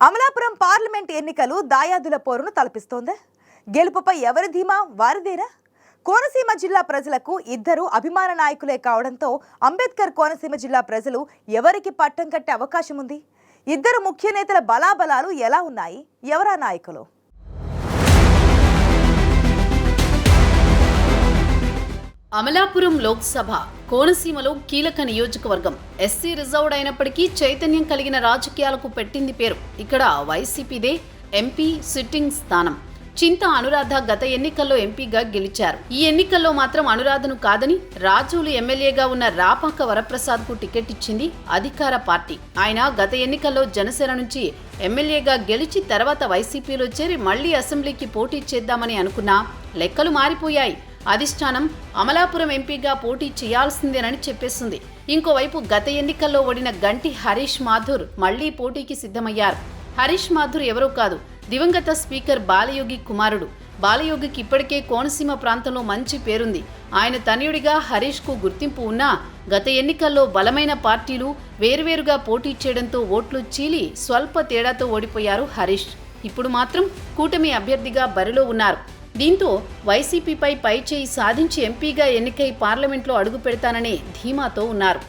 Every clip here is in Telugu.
అమలాపురం పార్లమెంట్ ఎన్నికలు దాయాదుల పోరును తలపిస్తోందా. గెలుపుపై ఎవరి ధీమా? వారిదేనా? కోనసీమ జిల్లా ప్రజలకు ఇద్దరు అభిమాన నాయకులే కావడంతో అంబేద్కర్ కోనసీమ జిల్లా ప్రజలు ఎవరికి పట్టం కట్టే అవకాశం ఉంది? ఇద్దరు ముఖ్య నేతల బలాబలాలు ఎలా ఉన్నాయి? ఎవరా నాయకులు? అమలాపురం లోక్సభ కోనసీమలో కీలక నియోజకవర్గం. ఎస్సీ రిజర్వ్డ్ అయినప్పటికీ చైతన్యం కలిగిన రాజకీయాలకు పెట్టింది పేరు. ఇక్కడ వైసీపీదే ఎంపీ సిట్టింగ్ స్థానం. చింత అనురాధ గత ఎన్నికల్లో ఎంపీగా గెలిచారు. ఈ ఎన్నికల్లో మాత్రం అనురాధను కాదని రాజులు ఎమ్మెల్యేగా ఉన్న రాపాక వరప్రసాద్కు టికెట్ ఇచ్చింది అధికార పార్టీ. ఆయన గత ఎన్నికల్లో జనసేన నుంచి ఎమ్మెల్యేగా గెలిచి తర్వాత వైసీపీలో చేరి మళ్ళీ అసెంబ్లీకి పోటీ చేద్దామని అనుకున్నా లెక్కలు మారిపోయాయి. అధిష్టానం అమలాపురం ఎంపీగా పోటీ చేయాల్సిందేనని చెప్పేస్తుంది. ఇంకోవైపు గత ఎన్నికల్లో ఓడిన గంటి హరీష్ మాథుర్ మళ్ళీ పోటీకి సిద్ధమయ్యారు. హరీష్ మాథుర్ ఎవరూ కాదు దివంగత స్పీకర్ బాలయోగి కుమారుడు. బాలయోగికి ఇప్పటికే కోనసీమ ప్రాంతంలో మంచి పేరుంది. ఆయన తనయుడిగా హరీష్కు గుర్తింపు ఉన్నా గత ఎన్నికల్లో బలమైన పార్టీలు వేరువేరుగా పోటీ చేయడంతో ఓట్లు చీలి స్వల్ప తేడాతో ఓడిపోయారు హరీష్. ఇప్పుడు మాత్రం కూటమి అభ్యర్థిగా బరిలో ఉన్నారు. దీంతో వైసీపీపై పైచేయి సాధించి ఎంపీగా ఎన్నికై పార్లమెంట్లో అడుగు పెడతానని ధీమాతో ఉన్నారు.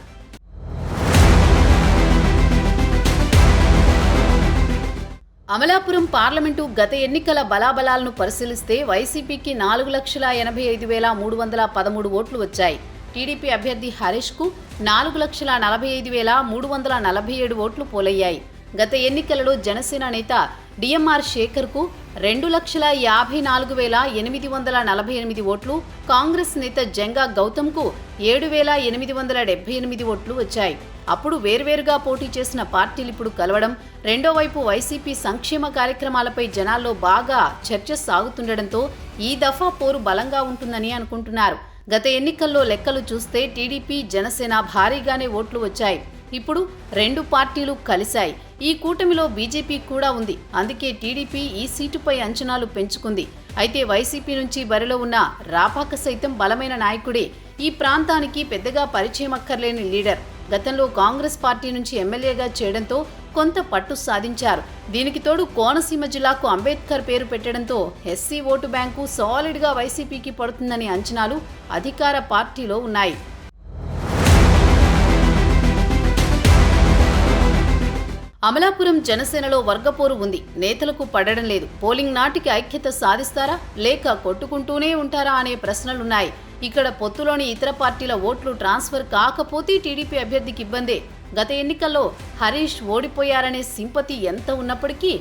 అమలాపురం పార్లమెంటు గత ఎన్నికల బలాబలాలను పరిశీలిస్తే వైసీపీకి నాలుగు లక్షల ఎనభై ఐదు వేల మూడు వందల పదమూడు ఓట్లు వచ్చాయి. టీడీపీ అభ్యర్థి హరీష్కు నాలుగు లక్షల నలభై ఐదు వేల మూడు వందల నలభై ఏడు ఓట్లు పోలయ్యాయి. గత ఎన్నికలలో జనసేన నేత డిఎంఆర్ శేఖర్కు రెండు లక్షల యాభై నాలుగు వేల ఎనిమిది వందల నలభై ఎనిమిది ఓట్లు కాంగ్రెస్ నేత జంగా గౌతమ్కు ఏడు వేల ఎనిమిది వందల డెబ్బై ఎనిమిది ఓట్లు వచ్చాయి. అప్పుడు వేర్వేరుగా పోటీ చేసిన పార్టీలు ఇప్పుడు కలవడం రెండో వైపు వైసీపీ సంక్షేమ కార్యక్రమాలపై జనాల్లో బాగా చర్చ సాగుతుండటంతో ఈ దఫా పోరు బలంగా ఉంటుందని అనుకుంటున్నారు. గత ఎన్నికల్లో లెక్కలు చూస్తే టీడీపీ జనసేన భారీగానే ఓట్లు వచ్చాయి. ఇప్పుడు రెండు పార్టీలు కలిశాయి. ఈ కూటమిలో బీజేపీ కూడా ఉంది. అందుకే టీడీపీ ఈ సీటుపై అంచనాలు పెంచుకుంది. అయితే వైసీపీ నుంచి బరిలో ఉన్న రాపాక సైతం బలమైన నాయకుడే. ఈ ప్రాంతానికి పెద్దగా పరిచయం అక్కర్లేని లీడర్. గతంలో కాంగ్రెస్ పార్టీ నుంచి ఎమ్మెల్యేగా చేయడంతో కొంత పట్టు సాధించారు. దీనికి తోడు కోనసీమ జిల్లాకు అంబేద్కర్ పేరు పెట్టడంతో ఎస్సీ ఓటు బ్యాంకు సాలిడ్గా వైసీపీకి పడుతుందనే అంచనాలు అధికార పార్టీలో ఉన్నాయి. అమలాపురం జనసేనలో వర్గపోరు ఉంది. నేతలకు పడడం లేదు. పోలింగ్ నాటికి ఐక్యత సాధిస్తారా? లేక కొట్టుకుంటూనే ఉంటారా అనే ప్రశ్నలున్నాయి. ఇక్కడ పొత్తులోని ఇతర పార్టీల ఓట్లు ట్రాన్స్ఫర్ కాకపోతే టీడీపీ అభ్యర్థికి ఇబ్బందే. గత ఎన్నికల్లో హరీష్ ఓడిపోయారనే సింపతి ఎంత ఉన్నప్పటికీ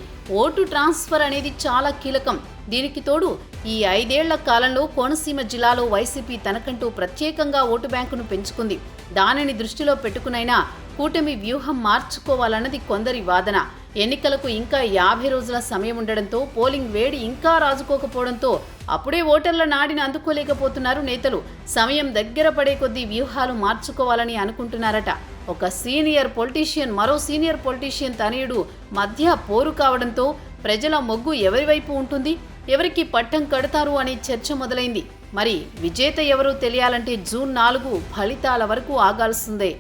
ఓటు ట్రాన్స్ఫర్ అనేది చాలా కీలకం. దీనికి తోడు ఈ ఐదేళ్ళ కాలంలో కోనసీమ జిల్లాలో వైసీపీ తనకంటూ ప్రత్యేకంగా ఓటు బ్యాంకును పెంచుకుంది. దానిని దృష్టిలో పెట్టుకునైనా కూటమి వ్యూహం మార్చుకోవాలన్నది కొందరి వాదన. ఎన్నికలకు ఇంకా యాభై రోజుల సమయం ఉండడంతో పోలింగ్ వేడి ఇంకా రాజుకోకపోవడంతో అప్పుడే ఓటర్ల నాడిని అందుకోలేకపోతున్నారు నేతలు. సమయం దగ్గర పడే కొద్దీ వ్యూహాలు మార్చుకోవాలని అనుకుంటున్నారట. ఒక సీనియర్ పొలిటీషియన్ మరో సీనియర్ పొలిటీషియన్ తనయుడు మధ్య పోరు కావడంతో ప్రజల మొగ్గు ఎవరి వైపు ఉంటుంది? ఎవరికి పట్టం కడతారు అనే చర్చ మొదలైంది. మరి విజేత ఎవరో తెలియాలంటే జూన్ నాలుగు ఫలితాల వరకు ఆగాల్సిందే.